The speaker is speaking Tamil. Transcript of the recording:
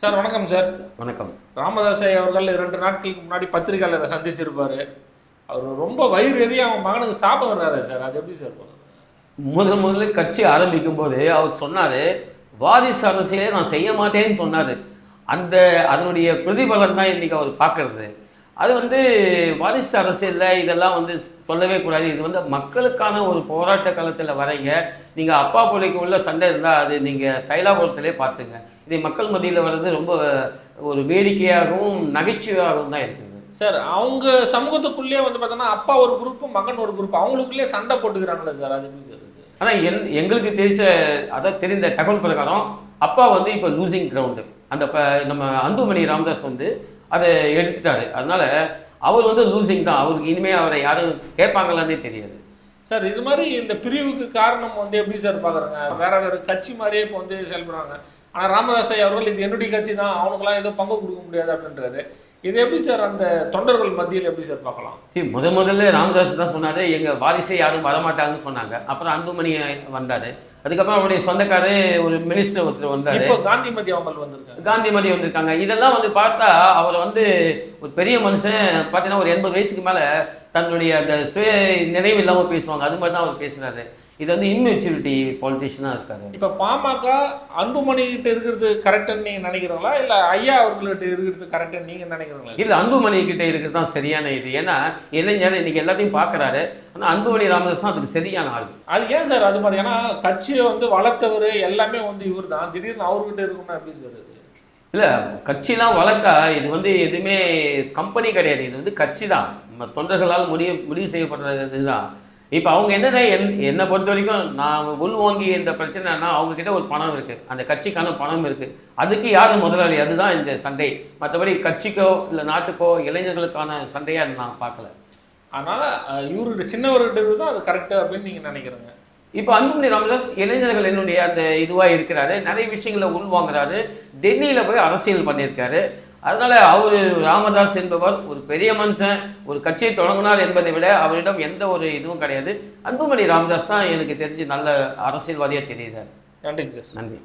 சார் வணக்கம் சார். வணக்கம். ராமதாஸ் அவர்கள் இரண்டு நாட்களுக்கு முன்னாடி பத்திரிகையாளரை சந்திச்சிருப்பாரு. அவர் ரொம்ப வயிறு எறிய அவங்க மகனுக்கு சாப்பிட வர்றாரு சார். அது எப்படி சார் முதல் முதல்ல கட்சி ஆரம்பிக்கும் போது அவர் சொன்னார் வாரிசு அரசியலே நான் செய்ய மாட்டேன்னு சொன்னார். அந்த அதனுடைய பிரதிபலன் தான் இன்றைக்கி அவர் பார்க்கறது. அது வந்து வாரிசு அரசியலில் இதெல்லாம் வந்து சொல்லவே கூடாது. இது வந்து மக்களுக்கான ஒரு போராட்ட காலத்தில் வரீங்க. நீங்கள் அப்பா பிள்ளைக்கு உள்ள சண்டை இருந்தால் அது நீங்கள் தைலாபுரத்திலே பார்த்துங்க. இதை மக்கள் மத்தியில் வர்றது ரொம்ப ஒரு வேடிக்கையாகவும் நகைச்சுவையாகவும் தான் இருக்குது. சார் அவங்க சமூகத்துக்குள்ளேயே வந்து பார்த்தோன்னா அப்பா ஒரு குரூப் மகன் ஒரு குரூப் அவங்களுக்குள்ளேயே சண்டை போட்டுக்கிறாங்களே சார் அது சார்? ஆனால் என் எங்களுக்கு தெரிஞ்ச அதான் தெரிந்த தகவல் பிரகாரம் அப்பா வந்து இப்போ லூசிங் கிரவுண்டு அந்த நம்ம அன்புமணி ராமதாஸ் வந்து அதை எடுத்துட்டாரு. அதனால அவர் வந்து லூசிங் தான். அவருக்கு இனிமேல் அவரை யாரும் கேட்பாங்களான்னே தெரியாது. சார் இது மாதிரி இந்த பிரிவுக்கு காரணம் வந்து எப்படி சார் பார்க்குறாங்க வேற வேற கட்சி மாதிரியே இப்போ வந்து செயல்படுறாங்க. ஆனால் ராமதாஸ் அவர்கள் இது என்னுடைய கட்சி தான். அவனுக்குலாம் எதுவும் பங்கு கொடுக்க முடியாது அப்படின்றாரு. இது எப்படி சார் அந்த தொண்டர்கள் மத்தியில் எப்படி சார் பார்க்கலாம்? சரி முத முதல்ல ராமதாஸ் தான் சொன்னார் எங்கள் வாரிசே யாரும் வரமாட்டாங்கன்னு சொன்னாங்க. அப்புறம் அன்புமணி வந்தார். அதுக்கப்புறம் அவருடைய சொந்தக்காரரு ஒரு மினிஸ்டர் ஒருத்தர் வந்தார். இப்போ காந்திமதி அவங்க வந்திருக்காங்க. காந்திமதி வந்திருக்காங்க. இதெல்லாம் வந்து பார்த்தா அவர் வந்து ஒரு பெரிய மனுஷன் பார்த்தீங்கன்னா ஒரு எண்பது வயசுக்கு மேலே தன்னுடைய அந்த சுய நினைவு இல்லாமல் பேசுவாங்க. அது மாதிரி தான் அவர் பேசுகிறாரு இது வந்து இன்மெச்சூரிட்டி பாலிட்டிஷியனாக இருக்காரு. இப்போ பாமக அன்புமணி கிட்ட இருக்கிறது கரெக்டுன்னு நீங்க நினைக்கிறீங்களா? இல்ல ஐயா அவர்கள்கிட்ட இருக்கிறது கரெக்டுன்னு நீங்க நினைக்கிறீங்களா? இல்லை அன்புமணி கிட்ட இருக்கிறது தான் சரியான இது. ஏன்னா இளைஞர் இன்னைக்கு எல்லாத்தையும் பார்க்குறாரு ஆனால் அன்புமணி ராமதாஸ் தான் அதுக்கு சரியான ஆள். அது ஏன் சார் அது மாதிரி? ஏன்னா கட்சியை வந்து வளர்த்தவர் எல்லாமே வந்து இவர் தான். திடீர்னு அவர்கிட்ட இருக்கும்னா எப்படி சார் இல்லை கட்சிலாம் வளர்த்தா இது வந்து எதுவுமே கம்பெனி கிடையாது. இது வந்து கட்சி தான். நம்ம தொண்டர்களால் முடிவு முடிவு செய்யப்படுறது இதுதான். இப்போ அவங்க என்னன்னா என் என்னை பொறுத்த வரைக்கும் நான் உள்வாங்கி இந்த பிரச்சனைனா அவங்க கிட்ட ஒரு பணம் இருக்குது அந்த கட்சிக்கான பணம் இருக்குது அதுக்கு யார் முதலாளி? அதுதான் இந்த சண்டை. மற்றபடி கட்சிக்கோ இல்லை நாட்டுக்கோ இளைஞர்களுக்கான சண்டையாக நான் பார்க்கல. அதனால சின்னவர்கிட்ட இருக்குது தான் அது கரெக்டு அப்படின்னு நீங்க நினைக்கிறீங்க? இப்போ அன்புமணி ராமதாஸ் இளைஞர்கள் என்னுடைய அந்த இதுவாக இருக்கிறாரு. நிறைய விஷயங்களை உள்வாங்குறாரு. டெல்லியில் போய் அரசியல் பண்ணியிருக்காரு. அதனால அவர் ராமதாஸ் என்பவர் ஒரு பெரிய மனுஷன் ஒரு கட்சியை தொடங்கினார் என்பதை விட அவரிடம் எந்த ஒரு இதுவும் கிடையாது. அன்புமணி ராமதாஸ் தான் எனக்கு தெரிஞ்சு நல்ல அரசியல்வாதியாக தெரியுறாரு. நன்றிங்க சார். நன்றி.